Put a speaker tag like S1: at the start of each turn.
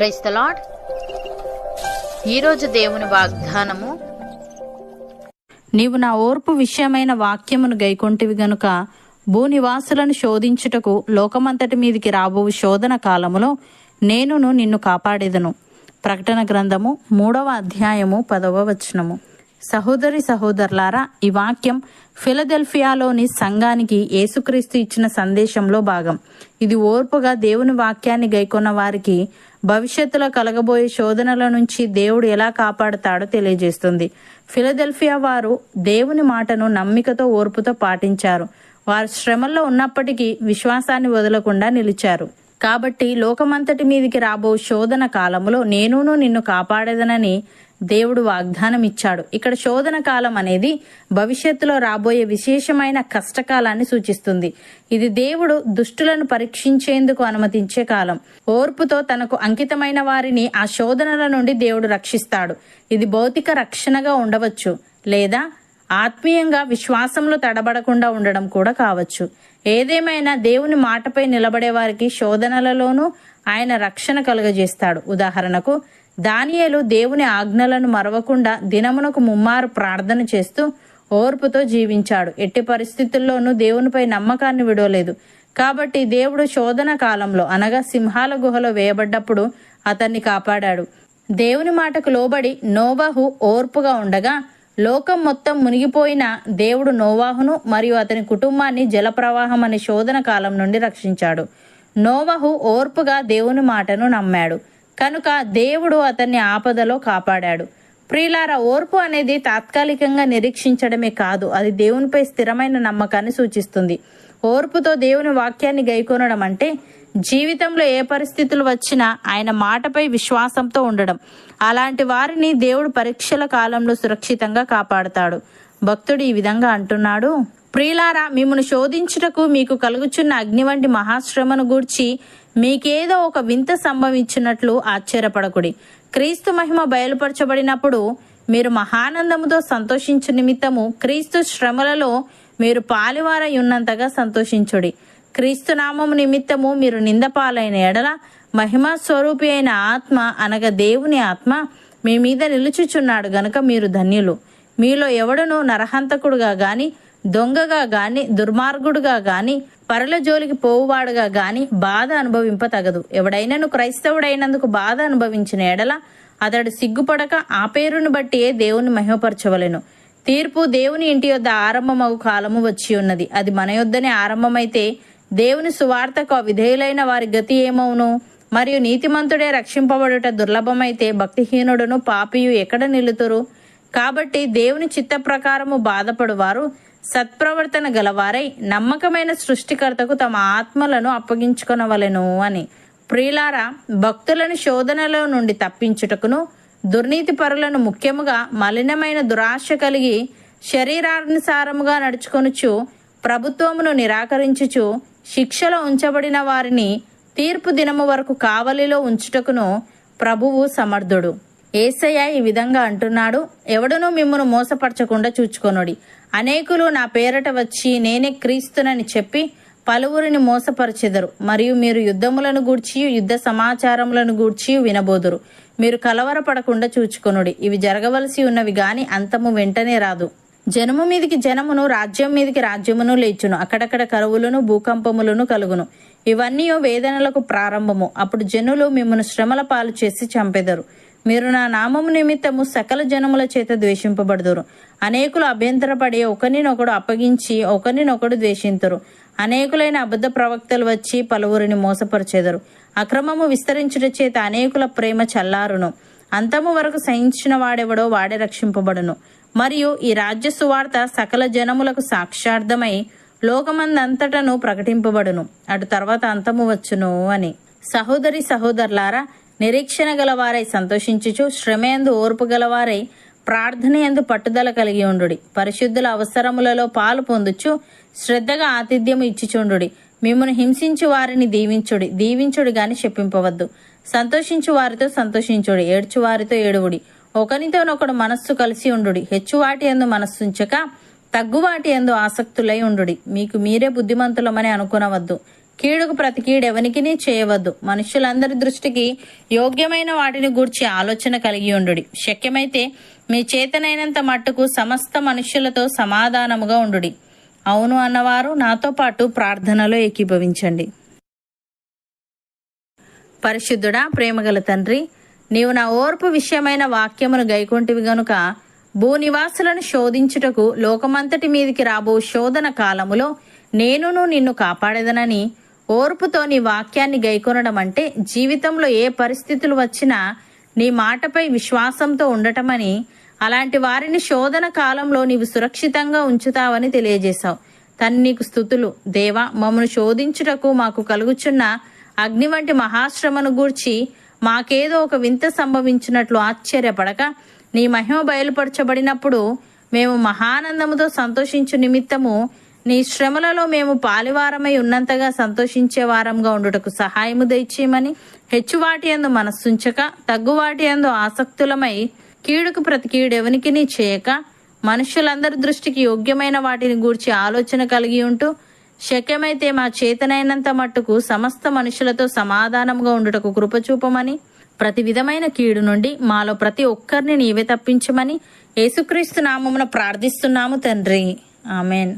S1: Price the lord ఈరోజు దేవుని వాగ్దానము
S2: నీవు నా ఓర్పు విషయమైన వాక్యమును గైకొంటివి గనుక భూనివాసులను శోధించుటకు లోకమంతటి మీదికి రాబోవు శోధన కాలములో నేనును నిన్ను కాపాడేదను. ప్రకటన గ్రంథము మూడవ అధ్యాయము పదవ వచనము. సహోదరి సహోదరులారా ఈ వాక్యం ఫిలదెల్ఫియాలోని సంఘానికి యేసుక్రీస్తు ఇచ్చిన సందేశంలో భాగం. ఇది ఓర్పుగా దేవుని వాక్యాన్ని గైకొన్న వారికి భవిష్యత్తులో కలగబోయే శోధనల నుంచి దేవుడు ఎలా కాపాడుతాడో తెలియజేస్తుంది. ఫిలదెల్ఫియా వారు దేవుని మాటను నమ్మికతో ఓర్పుతో పాటించారు. వారు శ్రమల్లో ఉన్నప్పటికీ విశ్వాసాన్ని వదలకుండా నిలిచారు. కాబట్టి లోకమంతటి మీదికి రాబో శోధన కాలంలో నేనును నిన్ను కాపాడేదనని దేవుడు వాగ్దానం ఇచ్చాడు ఇక్కడ శోధన కాలం అనేది భవిష్యత్తులో రాబోయే విశేషమైన కష్టకాలాన్ని సూచిస్తుంది. ఇది దేవుడు దుష్టులను పరీక్షించేందుకు అనుమతించే కాలం. ఓర్పుతో తనకు అంకితమైన వారిని ఆ శోధనల నుండి దేవుడు రక్షిస్తాడు. ఇది భౌతిక రక్షణగా ఉండవచ్చు లేదా ఆత్మీయంగా విశ్వాసంలో తడబడకుండా ఉండడం కూడా కావచ్చు. ఏదేమైనా దేవుని మాటపై నిలబడే వారికి శోధనలలోనూ ఆయన రక్షణ కలుగజేస్తాడు. ఉదాహరణకు దానియేలు దేవుని ఆజ్ఞలను మరవకుండా దినమునకు ముమ్మారు ప్రార్థన చేస్తూ ఓర్పుతో జీవించాడు. ఎట్టి పరిస్థితుల్లోనూ దేవునిపై నమ్మకాన్ని విడవలేదు. కాబట్టి దేవుడు శోధన కాలంలో అనగా సింహాల గుహలో వేయబడ్డప్పుడు అతన్ని కాపాడాడు. దేవుని మాటకు లోబడి నోవాహు ఓర్పుగా ఉండగా లోకం మొత్తం మునిగిపోయిన దేవుడు నోవాహును మరియు అతని కుటుంబాన్ని జలప్రవాహం అనే శోధన కాలం నుండి రక్షించాడు. నోవహు ఓర్పుగా దేవుని మాటను నమ్మాడు. కనుక దేవుడు అతన్ని ఆపదలో కాపాడాడు. ప్రియులార ఓర్పు అనేది తాత్కాలికంగా నిరీక్షించడమే కాదు అది దేవునిపై స్థిరమైన నమ్మకాన్ని సూచిస్తుంది. ఓర్పుతో దేవుని వాక్యాన్ని గైకొనడం అంటే జీవితంలో ఏ పరిస్థితులు వచ్చినా ఆయన మాటపై విశ్వాసంతో ఉండడం. అలాంటి వారిని దేవుడు పరీక్షల కాలంలో సురక్షితంగా కాపాడుతాడు. భక్తుడు ఈ విధంగా అంటున్నాడు ప్రియులారా మిమ్మను శోధించుటకు మీకు కలుగుచున్న అగ్ని వంటి మహాశ్రమను గూర్చి మీకేదో ఒక వింత సంభవించినట్లు ఆశ్చర్యపడకుడి. క్రీస్తు మహిమ బయలుపరచబడినప్పుడు మీరు మహానందముతో సంతోషించు నిమిత్తము క్రీస్తు శ్రమలలో మీరు పాలివారై ఉన్నంతగా సంతోషించుడి. క్రీస్తు నామము నిమిత్తము మీరు నిందపాలైన ఎడల మహిమా స్వరూపి అయిన ఆత్మ అనగా దేవుని ఆత్మ మీ మీద నిలుచుచున్నాడు గనుక మీరు ధన్యులు. మీలో ఎవడునూ నరహంతకుడుగా గాని దొంగగా గాని దుర్మార్గుడుగా గాని పరల జోలికి పోవువాడుగా గాని బాధ అనుభవింప తగదు ఎవడైనను క్రైస్తవుడైనందుకు బాధ అనుభవించిన ఎడల అతడు సిగ్గుపడక ఆ పేరును బట్టియే దేవుని మహిమపరచవలెను. తీర్పు దేవుని ఇంటి యొద్ద ఆరంభమగు కాలము వచ్చి ఉన్నది. అది మన యొద్దనే ఆరంభమైతే దేవుని సువార్తకు విధేయులైన వారి గతి ఏమవును మరియు నీతిమంతుడే రక్షింపబడుట దుర్లభమైతే భక్తిహీనుడును పాపియు ఎక్కడ నిలుతురు? కాబట్టి దేవుని చిత్త ప్రకారము బాధపడువారు సత్ప్రవర్తన గలవారై నమ్మకమైన సృష్టికర్తకు తమ ఆత్మలను అప్పగించుకొనవలెను అని. ప్రియులారా భక్తులను శోధనలో నుండి తప్పించుటకును దుర్నీతి పరులను ముఖ్యముగా మలినమైన దురాశ కలిగి శరీరానుసారముగా నడుచుకొనుచు ప్రభుత్వమును నిరాకరించుచు శిక్షలో ఉంచబడిన వారిని తీర్పు దినము వరకు కావలిలో ఉంచుటకును ప్రభువు సమర్థుడు. ఏసయ్య ఈ విధంగా అంటున్నాడు ఎవడునూ మిమ్మను మోసపరచకుండా చూచుకొనుడి. అనేకులు నా పేరట వచ్చి నేనే క్రీస్తునని చెప్పి పలువురిని మోసపరచెదరు. మరియు మీరు యుద్ధములను గూర్చి యుద్ధ సమాచారములను గూర్చి వినబోదురు. మీరు కలవరపడకుండా చూచుకొనుడి. ఇవి జరగవలసి ఉన్నవి గాని అంతము వెంటనే రాదు. జనము మీదికి జనమును రాజ్యం మీదికి రాజ్యమును లేచును. అక్కడక్కడ కరువులను భూకంపములను కలుగును. ఇవన్నీ వేదనలకు ప్రారంభము. అప్పుడు జనులు మిమ్మను శ్రమల పాలు చేసి చంపెదరు. మీరు నా నామము నిమిత్తము సకల జనముల చేత ద్వేషింపబడుదురు. అనేకులు అభ్యంతరపడి ఒకరినొకడు అప్పగించి ఒకరినొకడు ద్వేషింతురు. అనేకులైన అబద్ధ ప్రవక్తలు వచ్చి పలువురిని మోసపరిచెదరు. అక్రమము విస్తరించుట చేత అనేకుల ప్రేమ చల్లారును. అంతము వరకు సహించిన వాడెవడో వాడే రక్షింపబడును. మరియు ఈ రాజ్య సువార్త సకల జనములకు సాక్షార్థమై లోకమందంతటను ప్రకటింపబడును. అటు తర్వాత అంతము వచ్చును అని. సహోదరి సహోదరులారా నిరీక్షణ గలవారై సంతోషించుచు శ్రమేందు ఓర్పు గలవారై ప్రార్థన ఎందు పట్టుదల కలిగి ఉండుడి. పరిశుద్ధుల అవసరములలో పాలు పొందుచు శ్రద్ధగా ఆతిథ్యము ఇచ్చిచుండుడి. మిమ్మను హింసించు వారిని దీవించుడి. దీవించుడి గాని చెప్పింపవద్దు. సంతోషించు వారితో సంతోషించుడి. ఏడ్చు వారితో ఏడువుడి. ఒకనితోనొకడు మనస్సు కలిసి ఉండుడి. హెచ్చువాటి ఎందు మనస్సుంచక తగ్గువాటి ఎందు ఆసక్తులై ఉండుడి. మీకు మీరే బుద్ధిమంతులమని అనుకునవద్దు. కీడుకు ప్రతికీడెవనికి చేయవద్దు. మనుషులందరి దృష్టికి యోగ్యమైన వాటిని గూర్చి ఆలోచన కలిగి ఉండుడి. శక్యమైతే మీ చేతనైనంత మట్టుకు సమస్త మనుష్యులతో సమాధానముగా ఉండుడి. అవును అన్నవారు నాతో పాటు ప్రార్థనలో ఏకీభవించండి. పరిశుద్ధుడా ప్రేమగల తండ్రి నీవు నా ఓర్పు విషయమైన వాక్యమును గైకొంటివి గనుక భూనివాసులను శోధించుటకు లోకమంతటి మీదికి రాబో శోధన కాలములో నేనును నిన్ను కాపాడేదనని ఓర్పుతో నీ వాక్యాన్ని గైకొనడం అంటే జీవితంలో ఏ పరిస్థితులు వచ్చినా నీ మాటపై విశ్వాసంతో ఉండటమని అలాంటి వారిని శోధన కాలంలో నీవు సురక్షితంగా ఉంచుతావని తెలియజేశావు. తను నీకు స్థుతులు. దేవా మమ్మను శోధించుటకు మాకు కలుగుచున్న అగ్ని వంటి మహాశ్రమను గూర్చి మాకేదో ఒక వింత సంభవించినట్లు ఆశ్చర్యపడక నీ మహిమ బయలుపరచబడినప్పుడు మేము మహానందముతో సంతోషించు నిమిత్తము నీ శ్రమలలో మేము పాలివారమై ఉన్నంతగా సంతోషించే వారంగా ఉండుటకు సహాయము దయచేయమని హెచ్చువాటి యందు మనస్సుంచక తగ్గువాటి యందు ఆసక్తులమై కీడుకు ప్రతి కీడెవనికి చేయక మనుషులందరి దృష్టికి యోగ్యమైన వాటిని గూర్చి ఆలోచన కలిగి ఉంటూ శక్యమైతే మా చేతనైనంత మట్టుకు సమస్త మనుషులతో సమాధానంగా ఉండుటకు కృపచూపమని ప్రతి విధమైన కీడు నుండి మాలో ప్రతి ఒక్కరిని నీవే తప్పించమని యేసుక్రీస్తు నామమున ప్రార్థిస్తున్నాము తండ్రి. ఆమెన్.